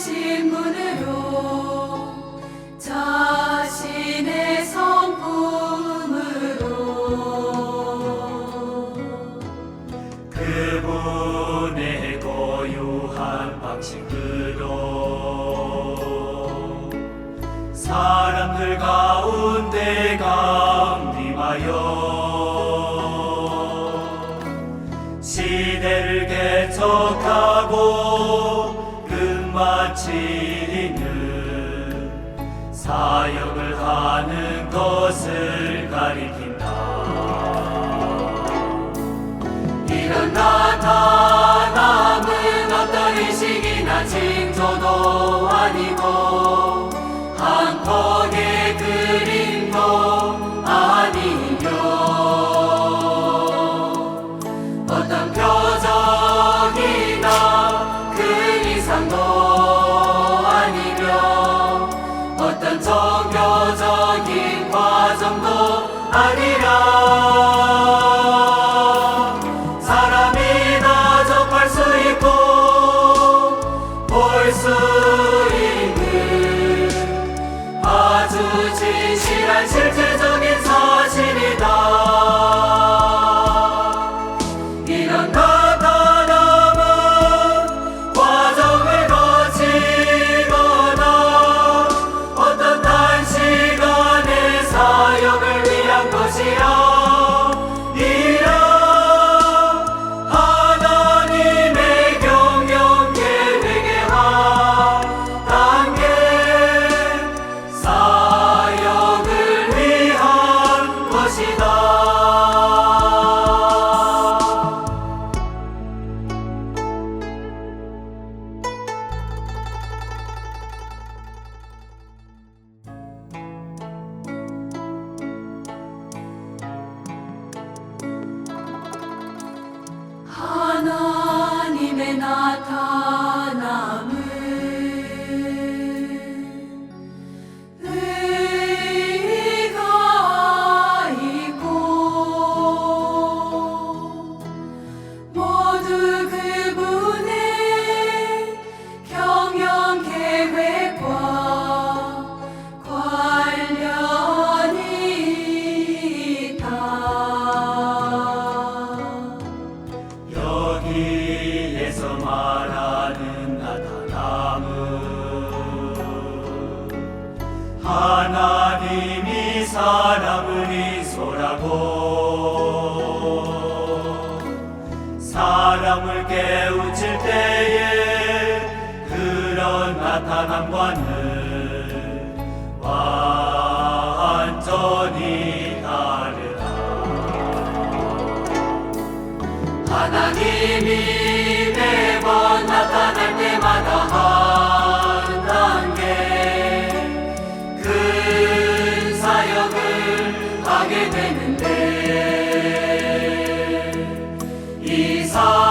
신분으로 자신의 성품으로 그분의 고유한 방식으로 사람들 가운데 강림하여 사역을 하는 것을 가리킨다. 이런 나타남은 어떤 의식이나 징조도 아니고 하나님이 사람을 인솔하고 사람을 깨우칠 때에 그런 나타남과는 완전히 다르다. 하나님이 Jesus.